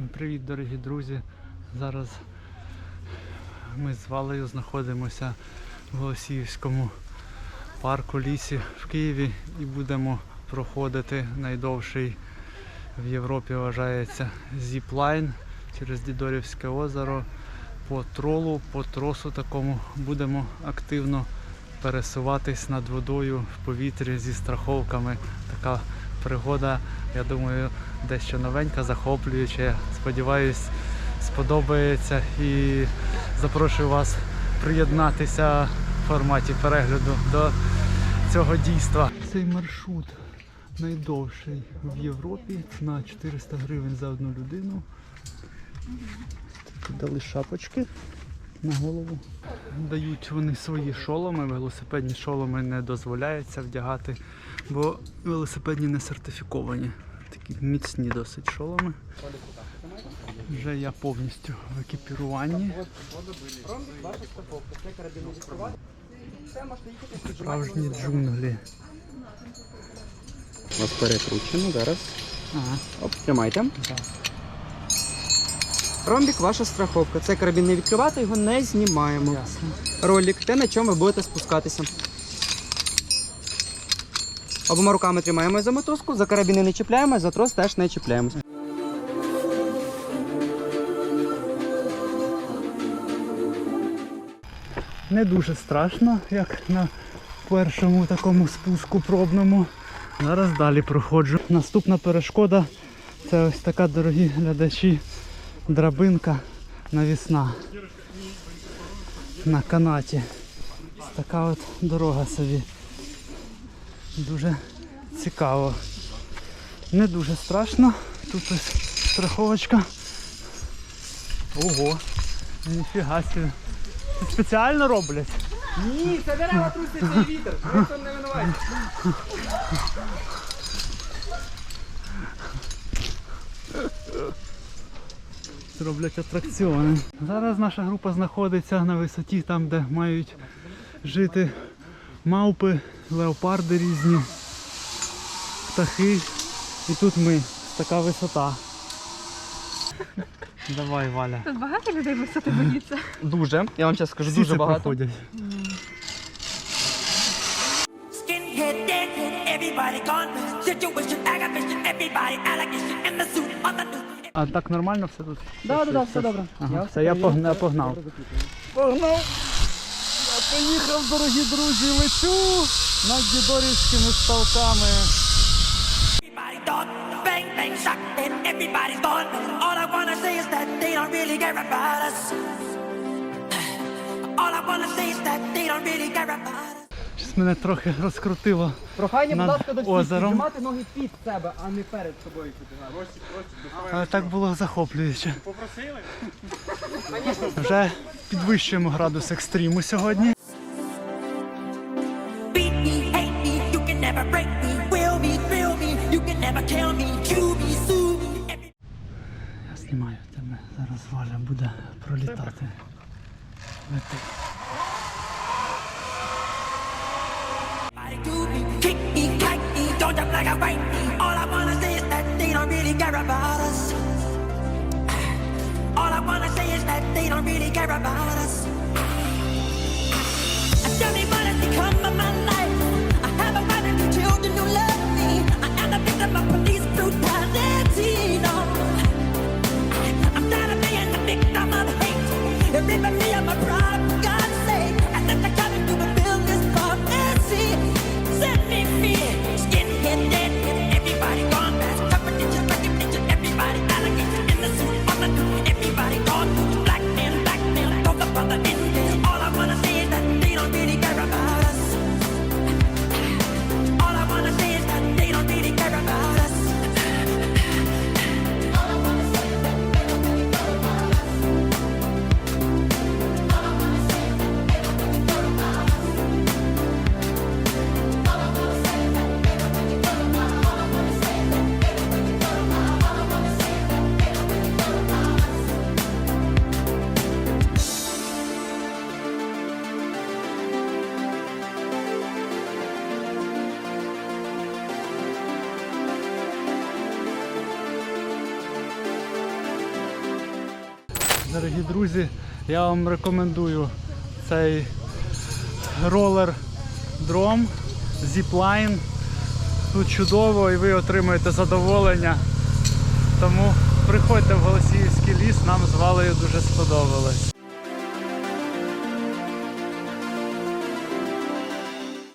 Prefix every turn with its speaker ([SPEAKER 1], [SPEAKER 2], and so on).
[SPEAKER 1] Всім привіт, дорогі друзі! Зараз ми з Валею знаходимося в Голосіївському парку лісі в Києві і будемо проходити найдовший в Європі вважається зіплайн через Дідорівське озеро по тролу, по тросу такому будемо активно пересуватись над водою в повітрі зі страховками. Така пригода, я думаю, дещо новенька, захоплююча. Сподіваюсь, сподобається і запрошую вас приєднатися в форматі перегляду до цього дійства. Цей маршрут найдовший в Європі на 400 гривень за одну людину. Дали шапочки на голову. Дають вони свої шоломи, велосипедні шоломи не дозволяється вдягати, бо велосипедні не сертифіковані. Міцні досить шоломи. Вже я повністю в екіпіруванні. Справжні джунглі.
[SPEAKER 2] У вас перекручено зараз.
[SPEAKER 1] Ага,
[SPEAKER 2] Оп, тримайте.
[SPEAKER 1] так.
[SPEAKER 2] Ромбік ваша страховка. Це карабін не відкривати, його не знімаємо.
[SPEAKER 1] Ясно.
[SPEAKER 2] Ролик, те, на чому ви будете спускатися. Обома руками тримаємо за мотузку, за карабіни не чіпляємо, за трос теж не чіпляємо.
[SPEAKER 1] Не дуже страшно, як на першому такому спуску пробному. Зараз далі проходжу. Наступна перешкода це ось така, дорогі глядачі, драбинка навісна на канаті. Ось така от дорога собі. Дуже цікаво. Не дуже страшно. Тут ось страховочка. Ого, ніфіга собі. Це спеціально роблять.
[SPEAKER 2] Ні, це дерева трусять цей вітер. Ви не винуваті.
[SPEAKER 1] роблять атракціони. Зараз наша група знаходиться на висоті, там, де мають жити мавпи, леопарди різні, птахи. І тут ми. Така висота. Давай, Валя.
[SPEAKER 3] Тут багато людей висоти боїться.
[SPEAKER 2] Дуже. Я вам зараз скажу,
[SPEAKER 1] Всі
[SPEAKER 2] дуже
[SPEAKER 1] це
[SPEAKER 2] багато.
[SPEAKER 1] проходять.
[SPEAKER 4] Skinhead dancing, everybody gone. Situation, aggravation, everybody allegation in the suit on the news.
[SPEAKER 1] А так нормально все тут?
[SPEAKER 2] Да, да, да, все добре.
[SPEAKER 1] Ага, все, я погнав. погнав. Погнав! Я поїхав, дорогі друзі, лечу над дідорівськими ставками.
[SPEAKER 4] Everybody done, bang, bang, shot, and everybody's gone. All I wanna say is that they don't really care about us. All I wanna say is that they don't really care about us.
[SPEAKER 1] Щось мене трохи розкрутило.
[SPEAKER 2] Прохання, будь
[SPEAKER 1] Над
[SPEAKER 2] ласка, до всіх
[SPEAKER 1] озером.
[SPEAKER 2] піджимати ноги під себе, а не перед собою.
[SPEAKER 1] Але так було захоплююче. Вже підвищуємо градус екстриму сьогодні.
[SPEAKER 4] you can never kill me. Chew me, sue me. Every-
[SPEAKER 1] Я знімаю тебе. Зараз Валя буде пролітати. Лети.
[SPEAKER 4] Everybody do me, kick me, kite me, don't jump like a bite me. All I wanna say is that they don't really care about us. All I wanna say is that they don't really care about us.
[SPEAKER 1] дорогі друзі, я вам рекомендую цей ролер дром, зіплайн. Тут чудово і ви отримаєте задоволення. Тому приходьте в Голосіївський ліс, нам з Валею дуже сподобалось.